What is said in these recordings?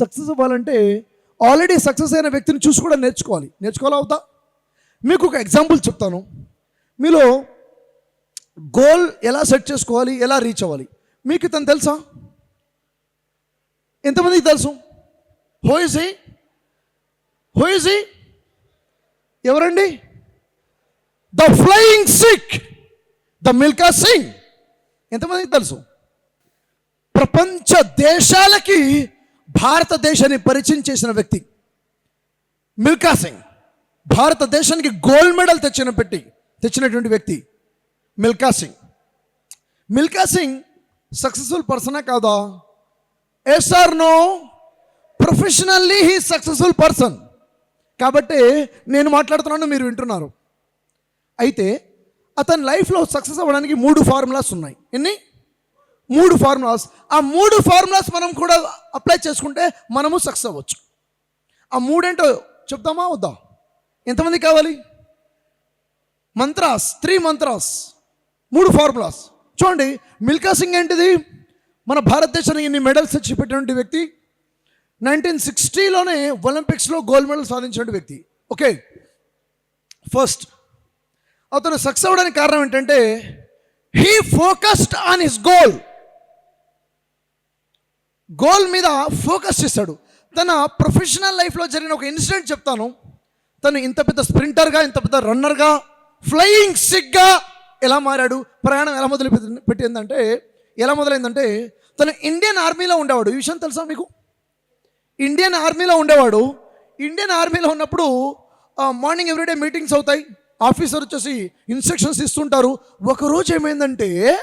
Success అవ్వాలంటే already success అయిన వ్యక్తిని చూసి కూడా నేర్చుకోవాలి. నేర్చుకోవాలి అవుతా? మీకు ఒక ఎగ్జాంపుల్ చెప్తాను. మీలో గోల్ ఎలా సెట్ చేసుకోవాలి ఎలా రీచ్ అవ్వాలి? మీకు ఇతను తెలుసా? ఎంతమందికి తెలుసు? Who is he who is he ఎవరండి? The flying Sikh the Milkha Singh ఎంతమందికి తెలుసు? ప్రపంచ దేశాలకి భారతదేశాన్ని పరిచయం చేసిన వ్యక్తి మిల్కా సింగ్. భారతదేశానికి గోల్డ్ మెడల్ తెచ్చిన పెట్టి తెచ్చినటువంటి వ్యక్తి మిల్కా సింగ్. మిల్కా సింగ్ సక్సెస్ఫుల్ పర్సనా కాదా? Yes or no professionally he successful person కాబట్టి నేను మాట్లాడుతున్నాను మీరు వింటున్నారు. అయితే అతని లైఫ్లో సక్సెస్ అవ్వడానికి మూడు ఫార్ములాస్ ఉన్నాయి. ఎన్ని? మూడు ఫార్ములాస్. ఆ మూడు ఫార్ములాస్ మనం కూడా అప్లై చేసుకుంటే మనము సక్సెస్ అవ్వచ్చు. ఆ మూడేంటో చెప్తామా వద్దా. ఎంతమంది కావాలి? మంత్రాస్ త్రీ మంత్రాస్ మూడు ఫార్ములాస్. చూడండి మిల్కా సింగ్ ఏంటిది? మన భారతదేశానికి ఇన్ని మెడల్స్ తెచ్చిపెట్టినటువంటి వ్యక్తి. నైన్టీన్ సిక్స్టీలోనే ఒలింపిక్స్లో గోల్డ్ మెడల్ సాధించిన వ్యక్తి. ఓకే. ఫస్ట్ అతను సక్సెస్ అవ్వడానికి కారణం ఏంటంటే he focused on his goal. Goal మీద ఫోకస్ చేస్తాడు తన ప్రొఫెషనల్ లైఫ్లో జరిగిన ఒక ఇన్సిడెంట్ చెప్తాను. తను ఇంత పెద్ద స్ప్రింటర్గా ఇంత పెద్ద రన్నర్గా ఫ్లయింగ్ సిగ్గా ఎలా మారాడు ప్రయాణం ఎలా మొదలు పెట్టిందంటే ఎలా మొదలైందంటే తను ఇండియన్ ఆర్మీలో ఉండేవాడు. ఈ విషయం తెలుసా మీకు? ఇండియన్ ఆర్మీలో ఉండేవాడు. ఇండియన్ ఆర్మీలో ఉన్నప్పుడు మార్నింగ్ ఎవ్రీడే మీటింగ్స్ అవుతాయి. ఆఫీసర్ వచ్చేసి ఇన్స్ట్రక్షన్స్ ఇస్తుంటారు. ఒకరోజు ఏమైందంటే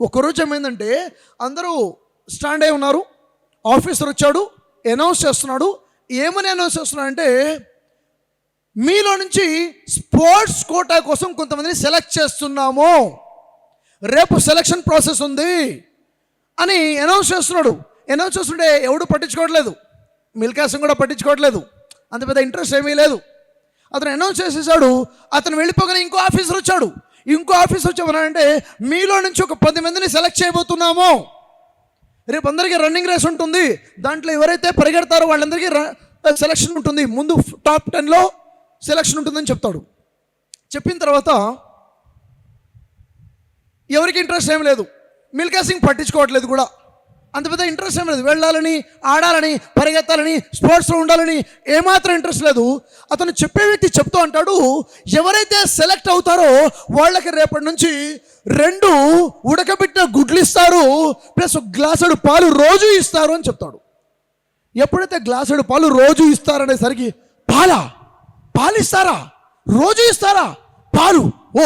ఒకరోజు ఏమైందంటే అందరూ స్టాండ్ అయి ఉన్నారు. ఆఫీసర్ వచ్చాడు అనౌన్స్ చేస్తున్నాడు. ఏమని అనౌన్స్ చేస్తున్నాడంటే మీలో నుంచి స్పోర్ట్స్ కోటా కోసం కొంతమందిని సెలెక్ట్ చేస్తున్నాము. రేపు సెలక్షన్ ప్రాసెస్ ఉంది అని అనౌన్స్ చేస్తున్నాడు. అనౌన్స్ చేస్తుంటే ఎవడు పట్టించుకోవట్లేదు. మిల్కాసం కూడా పట్టించుకోవట్లేదు. అంత పెద్ద ఇంట్రెస్ట్ ఏమీ లేదు. అతను అనౌన్స్ చేసేసాడు. అతను వెళ్ళిపోగానే ఇంకో ఆఫీసర్ వచ్చాడు. ఇంకో ఆఫీసర్ వచ్చామనంటే మీలో నుంచి ఒక పది మందిని సెలెక్ట్ చేయబోతున్నాము. రేపు అందరికీ రన్నింగ్ రేస్ ఉంటుంది. దాంట్లో ఎవరైతే పరిగెడతారో వాళ్ళందరికీ సెలక్షన్ ఉంటుంది. ముందు టాప్ టెన్లో సెలక్షన్ ఉంటుందని చెప్తాడు. చెప్పిన తర్వాత ఎవరికి ఇంట్రెస్ట్ ఏం లేదు. మిల్కా సింగ్ పట్టించుకోవట్లేదు కూడా. అంత పెద్ద ఇంట్రెస్ట్ ఏం లేదు. వెళ్ళాలని ఆడాలని పరిగెత్తాలని స్పోర్ట్స్లో ఉండాలని ఏమాత్రం ఇంట్రెస్ట్ లేదు. అతను చెప్పే వ్యక్తి చెప్తూ అంటాడు ఎవరైతే సెలెక్ట్ అవుతారో వాళ్ళకి రేపటి నుంచి రెండు ఉడకబెట్టిన గుడ్లు ఇస్తారు ప్లస్ గ్లాసుడు పాలు రోజు ఇస్తారు అని చెప్తాడు. ఎప్పుడైతే గ్లాసుడు పాలు రోజు ఇస్తారనేసరికి పాలా? పాలు ఇస్తారా? రోజు ఇస్తారా? పాలు. ఓ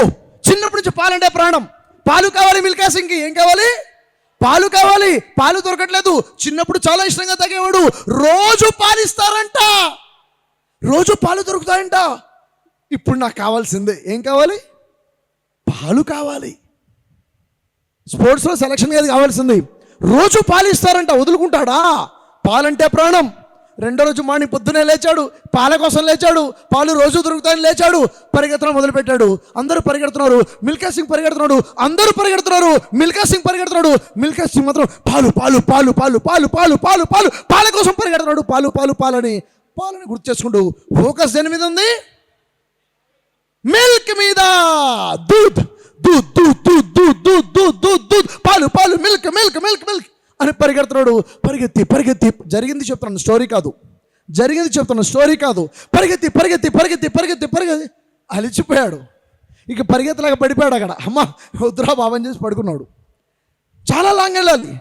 చిన్నప్పటి నుంచి పాలంటే ప్రాణం. పాలు కావాలి మిల్కాసింగ్కి ఏం కావాలి? పాలు కావాలి. పాలు దొరకట్లేదు. చిన్నప్పుడు చాలా ఇష్టంగా తాగేవాడు. రోజు పాలిస్తారంట. రోజు పాలు దొరుకుతాయంట. ఇప్పుడు నాకు కావాల్సిందే. ఏం కావాలి? పాలు కావాలి. స్పోర్ట్స్లో సెలక్షన్ అది కావాల్సింది. రోజు పాలిస్తారంట. వదులుకుంటాడా? పాలంటే ప్రాణం. రెండో రోజు మార్నింగ్ పొద్దునే లేచాడు పాల కోసం లేచాడు పాలు రోజు దొరుకుతాయని లేచాడు పరిగెత్తడం మొదలుపెట్టాడు అందరూ పరిగెడుతున్నారు మిల్కా సింగ్ పరిగెడుతున్నాడు అందరూ పరిగెడుతున్నారు మిల్కా సింగ్ పరిగెడుతున్నాడు మిల్కా సింగ్ మాత్రం పాలు పాలు పాలు పాలు పాలు పాలు పాలు పాలు పాల కోసం పరిగెడుతున్నాడు పాలు పాలు పాలని పాలని గుర్తు చేసుకుంటూ ఫోకస్ దేని మీద ఉంది మిల్క్ మీద దూద్ దూద్ దూద్ దూద్ దూద్ దూద్ దూద్ దూద్ పాలు పాలు మిల్క్ మిల్క్ మిల్క్ మిల్క్ అని పరిగెడుతున్నాడు. పరిగెత్తి పరిగెత్తి. జరిగింది చెప్తున్నాను స్టోరీ కాదు. జరిగింది చెప్తున్నాను స్టోరీ కాదు. పరిగెత్తి పరిగెత్తి పరిగెత్తి పరిగెత్తి పరిగెత్తి. అలిచిపోయాడు. ఇక పరిగెత్తలాగా పడిపోయాడు అక్కడ. అమ్మ వద్దురా బాబని చేసి పడుకున్నాడు. చాలా లాంగ్ వెళ్ళాలి.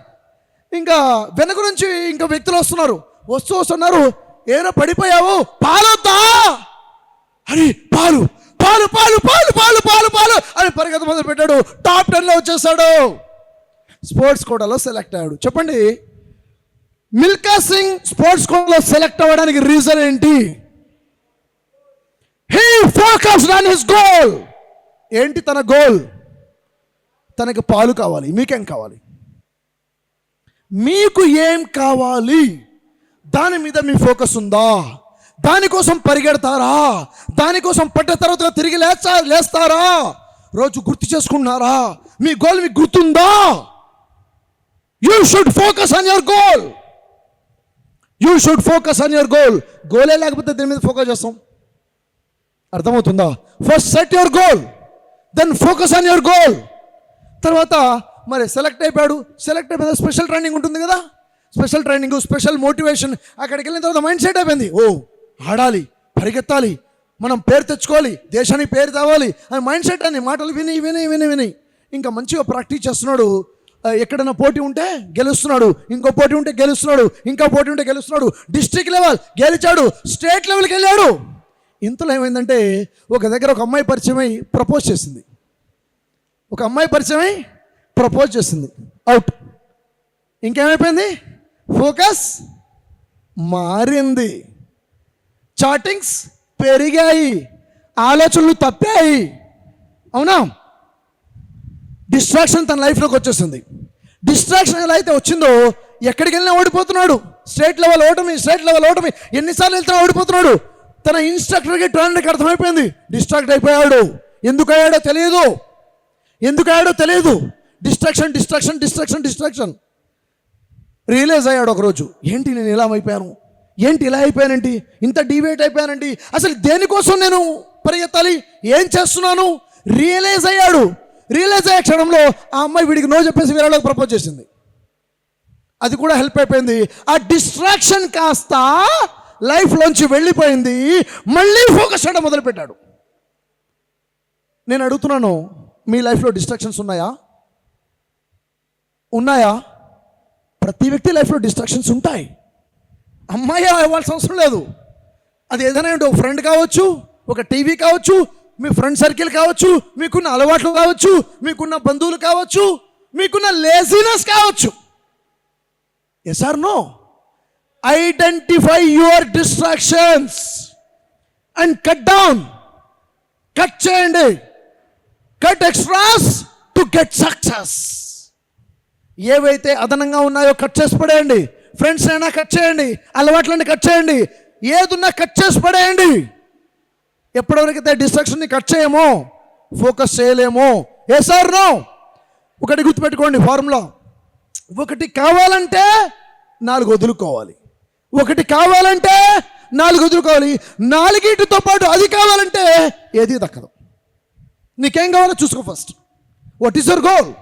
ఇంకా వెనక నుంచి ఇంకా వ్యక్తులు వస్తున్నారు. వస్తూ వస్తున్నారు. ఏదో పడిపోయావు? పాలొద్దా? అని పాలు పాలు పాలు పాలు పాలు పాలు పాలు అని పరిగెత్త మొదలు పెట్టాడు టాప్ టెన్లో వచ్చేసాడు. స్పోర్ట్స్ కోటాలో సెలెక్ట్ అయ్యాడు. చెప్పండి మిల్కా సింగ్ స్పోర్ట్స్ కోటాలో సెలెక్ట్ అవ్వడానికి రీజన్ ఏంటి? He focus on his goal ఏంటి తన గోల్ తనకి పాలు కావాలి మీకేం కావాలి? మీకు ఏం కావాలి? దాని మీద మీ ఫోకస్ ఉందా? దానికోసం పరిగెడతారా? దానికోసం పట్టిన తర్వాత తిరిగి లేచా లేస్తారా? రోజు గుర్తు చేసుకుంటున్నారా? మీ గోల్ మీకు గుర్తుందా? You should focus on your goal you should focus on your goal గోలే లేకపోతే దీని మీద ఫోకస్ చేస్తాం? అర్థమవుతుందా? First set your goal then focus on your goal తర్వాత మరి సెలెక్ట్ అయిపోయాడు. సెలెక్ట్ అయిపోయిన స్పెషల్ ట్రైనింగ్ ఉంటుంది కదా? స్పెషల్ ట్రైనింగ్ స్పెషల్ మోటివేషన్ అక్కడికి వెళ్ళిన తర్వాత మైండ్ సెట్ అయిపోయింది. ఓ ఆడాలి పరిగెత్తాలి మనం పేరు తెచ్చుకోవాలి దేశానికి పేరు తేవాలి అని మైండ్ సెట్ అని మాటలు విని విని విని విని. ఇంకా మంచిగా ప్రాక్టీస్ చేస్తున్నాడు. ఎక్కడైనా పోటీ ఉంటే గెలుస్తున్నాడు. ఇంకో పోటీ ఉంటే గెలుస్తున్నాడు. ఇంకో పోటీ ఉంటే గెలుస్తున్నాడు. డిస్ట్రిక్ట్ లెవెల్ గెలిచాడు. స్టేట్ లెవెల్కి వెళ్ళాడు. ఇంతలో ఏమైందంటే ఒక దగ్గర ఒక అమ్మాయి పరిచయం అయి ప్రపోజ్ చేసింది. ఒక అమ్మాయి పరిచయం అయి ప్రపోజ్ చేసింది. అవుట్ ఇంకేమైపోయింది? ఫోకస్ మారింది. చాటింగ్స్ పెరిగాయి. ఆలోచనలు తప్పాయి. అవునా? డిస్ట్రాక్షన్ తన లైఫ్లోకి వచ్చేసింది. డిస్ట్రాక్షన్ ఎలా అయితే వచ్చిందో ఎక్కడికి వెళ్ళినా ఓడిపోతున్నాడు. స్టేట్ లెవెల్ ఓటమి స్టేట్ లెవెల్ ఓటమి. ఎన్నిసార్లు వెళ్తున్నా ఓడిపోతున్నాడు. తన ఇన్స్ట్రక్టర్కి ట్రైనర్కి అర్థమైపోయింది. డిస్ట్రాక్ట్ అయిపోయాడు. ఎందుకు అయ్యాడో తెలియదు. ఎందుకు అయ్యాడో తెలియదు. Distraction distraction distraction distraction realise అయ్యాడు ఒకరోజు. ఏంటి నేను ఇలా అయిపోయాను? ఏంటి ఇలా అయిపోయానండి ఇంత డివేట్ అయిపోయానండి అసలు దేనికోసం నేను పరిగెత్తాలి? ఏం చేస్తున్నాను? రియలైజ్ అయ్యాడు. రియలైజ్ అయ్యే క్షణంలో ఆ అమ్మాయి వీడికి నో చెప్పేసి వేరే ప్రపోజ్ చేసింది. అది కూడా హెల్ప్ అయిపోయింది. ఆ డిస్ట్రాక్షన్ కాస్త లైఫ్లోంచి వెళ్ళిపోయింది. మళ్ళీ ఫోకస్ చేయడం మొదలుపెట్టాడు. నేను అడుగుతున్నాను మీ లైఫ్లో డిస్ట్రాక్షన్స్ ఉన్నాయా? ఉన్నాయా? ప్రతి వ్యక్తి లైఫ్లో డిస్ట్రాక్షన్స్ ఉంటాయి. అమ్మాయి అవ్వాల్సిన అవసరం లేదు. అది ఏదైనా ఒక ఫ్రెండ్ కావచ్చు ఒక టీవీ కావచ్చు మీ ఫ్రెండ్ సర్కిల్ కావచ్చు మీకున్న అలవాట్లు కావచ్చు మీకున్న బంధువులు కావచ్చు మీకున్న లేజినెస్ కావచ్చు. Yes or no identify your distractions and cut down cut చేయండి. Cut extras to get success ఏవైతే అదనంగా ఉన్నాయో కట్ చేసి పడేయండి. ఫ్రెండ్స్ అయినా కట్ చేయండి. అలవాట్లన్నీ కట్ చేయండి. ఏదున్నా కట్ చేసి పడేయండి. ఎప్పటివరకైతే డిస్ట్రాక్షన్ని కట్ చేయమో ఫోకస్ చేయలేమో. Yes or no? ఒకటి గుర్తుపెట్టుకోండి ఫార్ములా ఒకటి కావాలంటే నాలుగు వదులుకోవాలి. ఒకటి కావాలంటే నాలుగు వదులుకోవాలి. నాలుగిటితో పాటు అది కావాలంటే ఏది దక్కదు. నీకేం కావాలో చూసుకో first what is your goal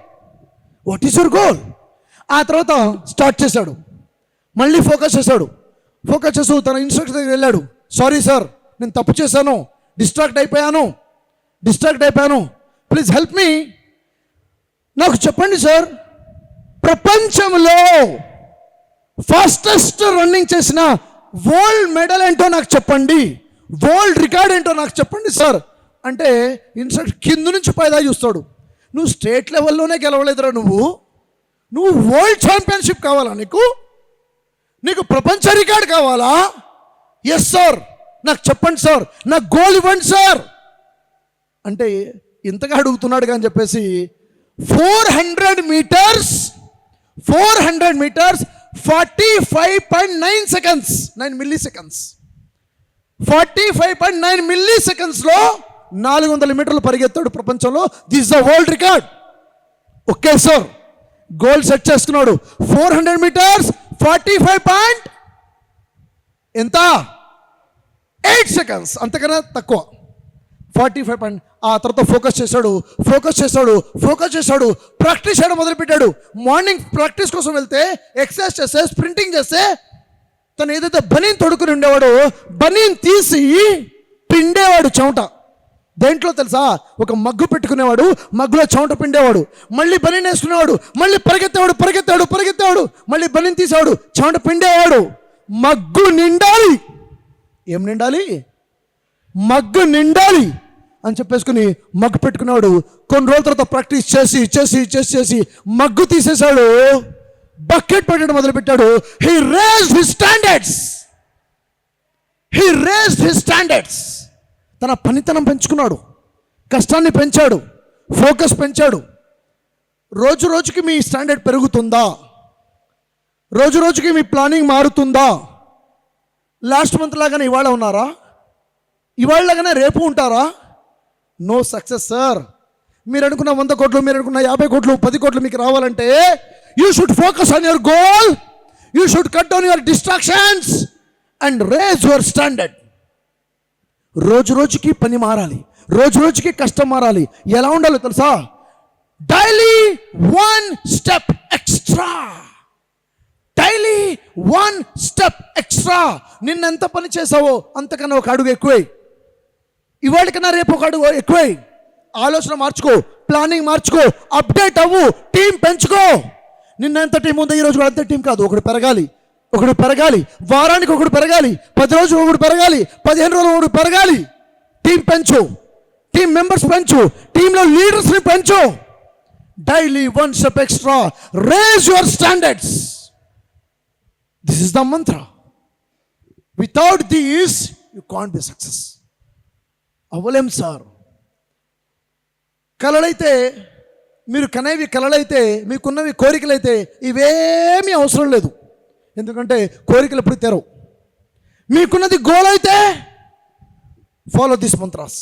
what is your goal ఆ తర్వాత స్టార్ట్ చేశాడు. మళ్ళీ ఫోకస్ చేశాడు. ఫోకస్ చేస్తూ తన ఇన్స్ట్రక్టర్ దగ్గర వెళ్ళాడు. సారీ సార్ నేను తప్పు చేశాను. డిస్ట్రాక్ట్ అయిపోయాను. డిస్ట్రాక్ట్ అయిపోయాను. ప్లీజ్ హెల్ప్ మీ నాకు చెప్పండి సార్ ప్రపంచంలో ఫాస్టెస్ట్ రన్నింగ్ చేసిన వరల్డ్ మెడల్ ఏంటో నాకు చెప్పండి. వరల్డ్ రికార్డ్ ఏంటో నాకు చెప్పండి సార్ అంటే ఇన్స్ట్రక్టర్ కింద నుంచి పైదా చూస్తాడు. నువ్వు స్టేట్ లెవెల్లోనే గెలవలేదురా నువ్వు. నువ్వు వరల్డ్ ఛాంపియన్షిప్ కావాలా నీకు? నీకు ప్రపంచ రికార్డ్ కావాలా? ఎస్ సార్ నాకు చెప్పండి సార్ నాకు గోల్ ఇవ్వండి సార్. అంటే ఇంతగా అడుగుతున్నాడు కానీ చెప్పేసి four hundred metres four hundred metres forty five point nine seconds nine milliseconds forty five point nine milli సెకండ్స్లో నాలుగు వందల మీటర్లు పరిగెత్తాడు ప్రపంచంలో. This the world record okay sir goal set చేసుకున్నాడు. Four hundred metres forty five point ఎంత? Eight seconds అంతకన్నా తక్కువ. ఫార్టీ ఫైవ్ పాయింట్ ఆ తర్వాత ఫోకస్ చేశాడు ఫోకస్ చేశాడు ఫోకస్ చేశాడు ప్రాక్టీస్ చేయడం మొదలుపెట్టాడు. మార్నింగ్ ప్రాక్టీస్ కోసం వెళ్తే ఎక్సర్సైజ్ చేస్తే స్ప్రింటింగ్ చేస్తే తను ఏదైతే బనీన్ తొడుకుని ఉండేవాడో బనీన్ తీసి పిండేవాడు చెమట. దేంట్లో తెలుసా? ఒక మగ్గు పెట్టుకునేవాడు మగ్గులో చెమట పిండేవాడు. మళ్ళీ బనీన్ వేసుకునేవాడు మళ్ళీ పరిగెత్తేవాడు పరిగెత్తాడు పరిగెత్తేవాడు. మళ్ళీ బనీన్ తీసేవాడు చెమట పిండేవాడు. మగ్గు నిండాలి. ఏం నిండాలి? మగ్గు నిండాలి అని చెప్పేసుకుని మగ్గు పెట్టుకున్నాడు. కొన్ని రోజుల తర్వాత ప్రాక్టీస్ చేసి చేసి చేసి చేసి మగ్గు తీసేశాడు. బకెట్ పెట్టడం మొదలుపెట్టాడు. He raise his standards he raise his standards తన పనితనం పెంచుకున్నాడు. కష్టాన్ని పెంచాడు. ఫోకస్ పెంచాడు. రోజు రోజుకి మీ స్టాండర్డ్ పెరుగుతుందా? రోజు రోజుకి మీ ప్లానింగ్ మారుతుందా? లాస్ట్ మంత్ లాగానే ఇవాళ ఉన్నారా? ఇవాళ లాగానే రేపు ఉంటారా? No success sir. మీరు అనుకున్న వంద కోట్లు మీరు అనుకున్న యాభై కోట్లు పది కోట్లు మీకు రావాలంటే you should focus on your goal you should cut down your distractions and raise your standard రోజు రోజుకి పని మారాలి. రోజు రోజుకి కష్టం మారాలి. ఎలా ఉండాలో తెలుసా? Daily one step extra daily one step extra నిన్నెంత పని చేసావో అంతకన్నా ఒక అడుగు ఎక్కువై. ఇవాళకన్నా రేపు ఒక అడుగు ఎక్కువై. ఆలోచన మార్చుకో ప్లానింగ్ మార్చుకో అప్డేట్ అవ్వు టీం పెంచుకో. నిన్న ఎంత టీం ఉందో? ఈ రోజు కూడా అంత టీం కాదు. ఒకడు పెరగాలి ఒకడు పెరగాలి. వారానికి ఒకడు పెరగాలి పది రోజులు ఒకడు పెరగాలి పదిహేను రోజులు ఒకడు పెరగాలి. టీం పెంచు టీం మెంబర్స్ పెంచు టీంలో లీడర్స్ని పెంచు. Daily one step extra raise your standards this is the mantra without these you can't be success అవ్వలేం sir కలలైతే మీరు కనేవి కలలైతే మీకున్నవి కోరికలైతే ఇవేమీ అవసరం లేదు. ఎందుకంటే కోరికలు ఎప్పుడు తెరవు. మీకున్నది గోల్ అయితే ఫాలో దిస్ మంత్రాస్